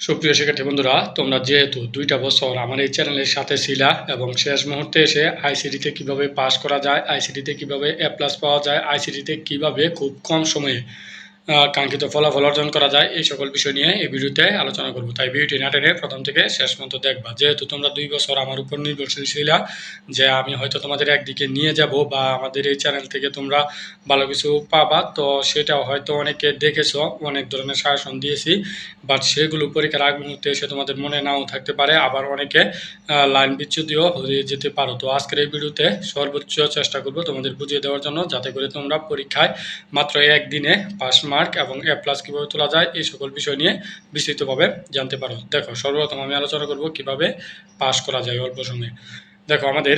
সুপ্রিয় শিক্ষার্থী বন্ধুরা, তোমরা যেহেতু দুইটা বছর আমার এই চ্যানেলের সাথে ছিলা এবং শেষ মুহূর্তে এসে আইসিডিতে কীভাবে পাস করা যায় আইসিডিতে কীভাবে এ প্লাস পাওয়া যায় আইসিডিতে কীভাবে খুব কম সময়ে কাঙ্ক্ষিত ফলাফল অর্জন করা যায়, এই সকল বিষয় নিয়ে এই ভিডিওতে আলোচনা করব। তাই ভিডিওটি না টেনে প্রথম থেকে শেষ পর্যন্ত দেখবা। যেহেতু তোমরা দুই বছর আমার উপর নির্ভরশীল ছিলা, যে আমি হয়তো তোমাদের একদিকে নিয়ে যাব বা আমাদের এই চ্যানেল থেকে তোমরা ভালো কিছু পাবা, তো সেটাও হয়তো অনেকে দেখেছ, অনেক ধরনের শাসন দিয়েছি বাট সেগুলো পরীক্ষার আগ মুহূর্তে এসে তোমাদের মনে নাও থাকতে পারে, আবার অনেকে লাইন বিচ্যুতিও হয়ে যেতে পারো। তো আজকের এই ভিডিওতে সর্বোচ্চ চেষ্টা করব তোমাদের বুঝিয়ে দেওয়ার জন্য, যাতে করে তোমরা পরীক্ষায় মাত্র একদিনে পাস মার্ক এবং এ প্লাস কীভাবে তোলা যায়, এই সকল বিষয় নিয়ে বিস্তৃতভাবে জানতে পারো। দেখো, সর্বপ্রথম আমি আলোচনা করব কীভাবে পাস করা যায় অল্প সময়ে। দেখো, আমাদের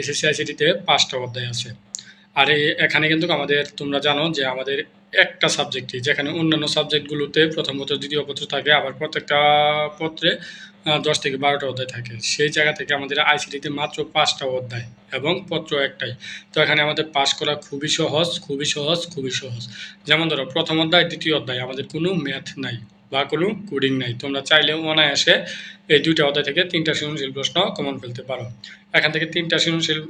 এসএসসি আইসিটিতে পাঁচটা অধ্যায় আছে। আর এখানে কিন্তু আমাদের, তোমরা জানো যে আমাদের একটা সাবজেক্টই যেখানে অন্যান্য সাবজেক্টগুলোতে প্রথম পত্র, দ্বিতীয় পত্র থাকে, আবার প্রত্যেকটা পত্রে দশ থেকে বারোটা অধ্যায় থাকে। সেই জায়গা থেকে আমাদের আইসিটিতে মাত্র পাঁচটা অধ্যায় এবং পত্র একটাই। তো এখানে আমাদের পাশ করা খুবই সহজ খুবই সহজ খুবই সহজ। যেমন ধরো, প্রথম অধ্যায়, দ্বিতীয় অধ্যায়, আমাদের কোনো ম্যাথ নাই। বা কোনো কোডিং নাই। তোমরা চাইলে অনায়াসে এই দুইটা অধ্যায় থেকে তিনটা সৃজনশীল প্রশ্ন কমন ফেলতে পারো। এখান থেকে তিনটা সৃজনশীল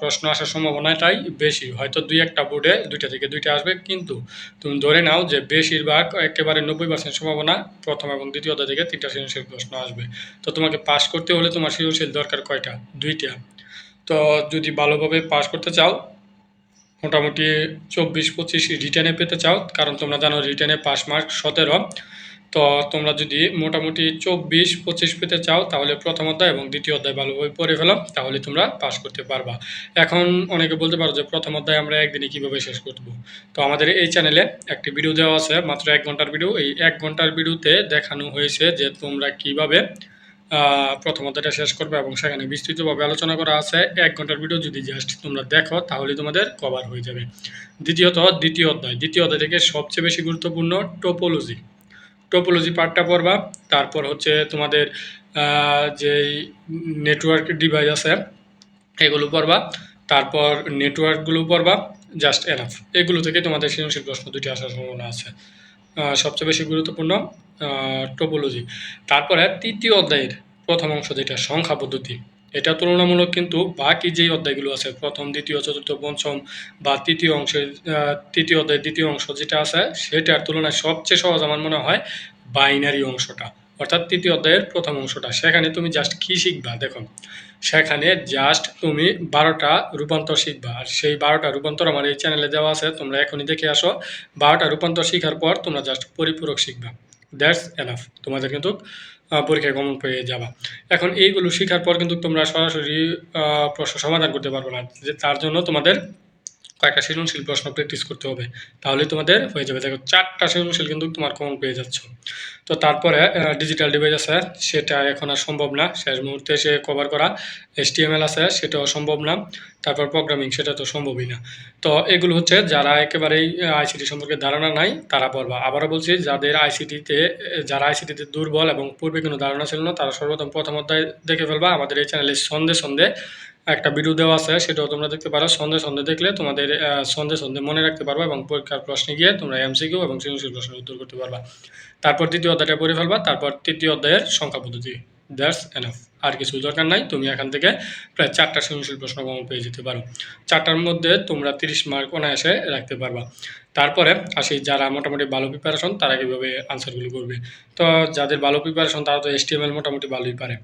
প্রশ্ন আসার সম্ভাবনাটাই বেশি। হয়তো দুই একটা বোর্ডে দুইটা থেকে দুইটা আসবে, কিন্তু তুমি ধরে নাও যে বেশিরভাগ একেবারে নব্বই পার্সেন্ট সম্ভাবনা প্রথম এবং দ্বিতীয় অধ্যায় থেকে তিনটা সৃজনশীল প্রশ্ন আসবে। তো তোমাকে পাস করতে হলে তোমার সৃজনশীল দরকার কয়টা? দুইটা। তো যদি ভালোভাবে পাস করতে চাও, মোটামুটি চব্বিশ পঁচিশ রিটার্নে পেতে চাও, কারণ তোমরা জানো রিটার্নে পাস মার্ক সতেরো। তো তোমরা যদি মোটামুটি চব্বিশ, পঁচিশ পেতে চাও, তাহলে প্রথম অধ্যায় এবং দ্বিতীয় অধ্যায় ভালোভাবে পড়ে ফেলো তাহলে তোমরা পাস করতে পারবা। এখন অনেকে বলতে পারো যে প্রথম অধ্যায় আমরা একদিনে কীভাবে শেষ করব। তো আমাদের এই চ্যানেলে একটি ভিডিও দেওয়া আছে, মাত্র এক ঘণ্টার ভিডিও। এই এক ঘণ্টার ভিডিওতে দেখানো হয়েছে যে তোমরা কীভাবে প্রথম অধ্যায়টা শেষ করবে এবং সেখানে বিস্তৃতভাবে আলোচনা করা আছে। এক ঘণ্টার ভিডিও যদি জাস্ট তোমরা দেখো, তাহলে তোমাদের কভার হয়ে যাবে। দ্বিতীয়ত, দ্বিতীয় অধ্যায়। দ্বিতীয় অধ্যায় থেকে সবচেয়ে বেশি গুরুত্বপূর্ণ টোপোলজি। টোপোলজি পার্টটা পড়বা। তারপর হচ্ছে তোমাদের যেই নেটওয়ার্ক ডিভাইস আছে, এগুলো পড়বা। তারপর নেটওয়ার্কগুলো পড়বা জাস্ট এনাফ এগুলো থেকে তোমাদের সৃজনশীল প্রশ্ন দুটি আসার সম্ভাবনা আছে। সবচেয়ে বেশি গুরুত্বপূর্ণ টোপোলজি তারপরে তৃতীয় অধ্যায়ের প্রথম অংশ যেটা, সংখ্যা পদ্ধতি। এটা তুলনামূলক কিন্তু বাকি যেই অধ্যায়গুলো আছে, প্রথম, দ্বিতীয়, চতুর্থ, পঞ্চম বা তৃতীয় অংশের তৃতীয় অধ্যায়, দ্বিতীয় অংশ যেটা আছে, সেটার তুলনায় সবচেয়ে সহজ আমার মনে হয় বাইনারি অংশটা, অর্থাৎ তৃতীয় অধ্যায়ের প্রথম অংশটা। সেখানে তুমি জাস্ট কি শিখবা? দেখো, সেখানে জাস্ট তুমি বারোটা রূপান্তর শিখবা, আর সেই বারোটা রূপান্তর আমার এই চ্যানেলে দেওয়া আছে, তোমরা এখনই দেখে আসো। বারোটা রূপান্তর শেখার পর তোমরা জাস্ট পরিপূরক শিখবা। দ্যাটস এনাফ তোমাদের কিন্তু পরীক্ষায় কমন পেয়ে যাবা। এখন এইগুলো শেখার পর কিন্তু তোমরা সরাসরি প্রশ্ন সমাধান করতে পারবে না। যে তার জন্য তোমাদের কয়েকটা সৃজনশীল প্রশ্ন প্র্যাকটিস করতে হবে। তাহলে তোমাদের হয়ে যাবে। দেখো, চারটা সৃজনশীল কিন্তু তোমার কমন পেয়ে যাচ্ছ। তো তারপরে ডিজিটাল ডিভাইস আছে, সেটা এখন আর সম্ভব না। শেষ মুহূর্তে সে কভার করা। এসটিএমএল আছে, সেটাও সম্ভব না। তারপর প্রোগ্রামিং সেটা তো সম্ভবই না। তো এগুলো হচ্ছে যারা একেবারেই আইসিটি সম্পর্কে ধারণা নাই, তারা পড়বা। আবারও বলছি, যাদের আইসিটিতে যারা আইসিটিতে দুর্বল এবং পূর্বে কোনো ধারণা ছিল না, তারা সর্বপ্রথম প্রথম অধ্যায় দেখে ফেলবা। আমাদের এই চ্যানেলে সন্ধে সন্ধে একটা ভিডিও দেওয়া আছে, সেটাও তোমরা দেখতে পারো। সন্ধে সন্ধে দেখলে তোমাদের সন্ধে সন্ধে মনে রাখতে পারবা এবং পরীক্ষার প্রশ্নে গিয়ে তোমরা এমসিকিউ এবং সৃজনশীল প্রশ্নের উত্তর করতে পারবা। তারপর দ্বিতীয় অধ্যায়টা পড়ে ফেলবা। তারপর তৃতীয় অধ্যায়ের সংখ্যা পদ্ধতি। দ্যাটস এনাফ আর কিছু দরকার নাই। তুমি এখান থেকে প্রায় চারটা সৃজনশীল প্রশ্ন কমন পেয়ে যেতে পারো। চারটার মধ্যে তোমরা তিরিশ মার্ক অনায়াসে রাখতে পারবা। তারপরে আসি যারা মোটামুটি ভালো প্রিপারেশন তারা কীভাবে আনসারগুলো করবে। তো যাদের ভালো প্রিপারেশন তারা তো এসটিএমএল মোটামুটি ভালোই পারে।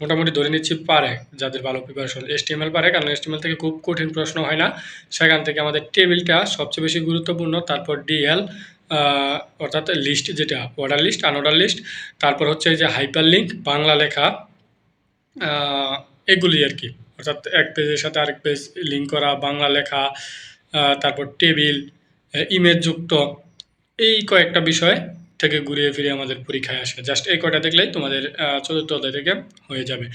মোটামুটি ধরে নিচ্ছি পারে যাদের ভালো প্রিপারেশন এসটিএমএল পারে কারণ এসটিএমএল থেকে খুব কঠিন প্রশ্ন হয় না। সেখান থেকে আমাদের টেবিলটা সবচেয়ে বেশি গুরুত্বপূর্ণ, তারপর ডিএল অর্থাৎ লিস্ট যেটা অর্ডার লিস্ট আনঅর্ডার লিস্ট তারপর হচ্ছে যে হাইপার লিঙ্ক বাংলা লেখা এগুলি আর কি। অর্থাৎ এক পেজের সাথে আরেক পেজ লিঙ্ক করা, বাংলা লেখা তারপর টেবিল ইমেজ যুক্ত, এই কয়েকটা বিষয় থেকে ঘুরিয়ে ফিরে আমাদের পরীক্ষায় আসে জাস্ট এই কটা দেখলেই তোমাদের চতুর্থ অধ্যায় থেকে হয়ে যাবে।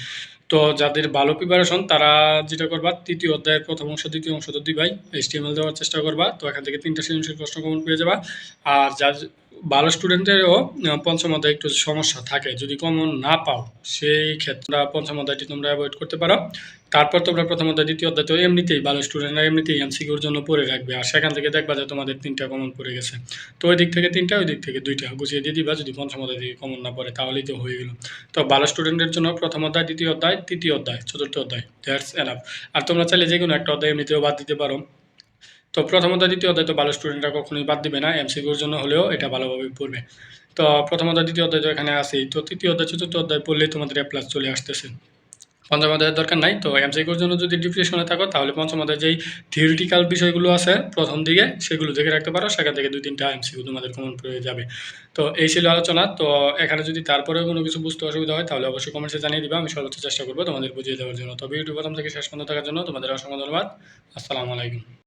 তো যাদের ভালো প্রিপারেশন তারা যেটা করবা, তৃতীয় অধ্যায়ের প্রথম অংশ, দ্বিতীয় অংশ তো দিবাই। এইচটিএমএল দেওয়ার চেষ্টা করবা। তো এখান থেকে তিনটা সৃজনশীল প্রশ্ন কমন পেয়ে যাবা। আর যার ভালো স্টুডেন্টেরও পঞ্চম অধ্যায়ে একটু সমস্যা থাকে। যদি কমন না পাও, সেই ক্ষেত্রে পঞ্চম অধ্যায়টি তোমরা অ্যাভয়েড করতে পারো। তারপর তোমরা প্রথম অধ্যায়, দ্বিতীয় অধ্যায় তো এমনিতেই ভালো স্টুডেন্টরা এমনিতেই এমসিকিউর জন্য পড়ে রাখবে। আর সেখান থেকে দেখবা যে তোমাদের তিনটা কমন পড়ে গেছে। তো ওই দিক থেকে তিনটা, ওই দিক থেকে দুইটা গুছিয়ে দিয়ে দিবা। যদি পঞ্চম অধ্যায় থেকে কমন না পড়ে, তাহলেই তো হয়ে গেল। তো ভালো স্টুডেন্টের জন্য প্রথম অধ্যায়, দ্বিতীয় অধ্যায়, তৃতীয় অধ্যায়, চতুর্থ অধ্যায় দ্যাটস এনাফ আর তোমরা চাইলে যে কোনো একটা অধ্যায় এমনিতেও বাদ দিতে পারো। তো প্রথম অধ্যায় দ্বিতীয় অধ্যায় তো ভালো স্টুডেন্টরা কখনোই বাদ দিবে না এমসিকিউর জন্য হলেও এটা ভালোভাবে পড়বে। তো প্রথম অধ্যায় দ্বিতীয় অধ্যায় তো এখানে আছেই, তো তৃতীয় অধ্যায় চতুর্থ অধ্যায় পড়লেই তোমাদের এ প্লাস চলে আসতেছে। পঞ্চম অধ্যায়ের দরকার নাই, তো এমসিকিউর জন্য যদি ডিপ্রেশনে থাকো, তাহলে পঞ্চম অধ্যায়ে যেই থিওরিটিক্যাল বিষয়গুলো আছে, প্রথম দিকে সেগুলো দেখে রাখতে পারো, সেখান থেকে দুই তিনটা এমসিকিউ তোমাদের কমন পড়ে যাবে। তো এই ছিল আলোচনা, তো এখানে যদি তারপরেও কোনো কিছু বুঝতে অসুবিধা হয়, তাহলে অবশ্যই কমেন্টসে জানিয়ে দিবা, আমি সর্বোচ্চ চেষ্টা করব তোমাদের বুঝিয়ে দেওয়ার জন্য। তবে ভিডিও প্রথম থেকে শেষ পর্যন্ত থাকার জন্য তোমাদের অসংখ্য ধন্যবাদ, আসসালামু আলাইকুম।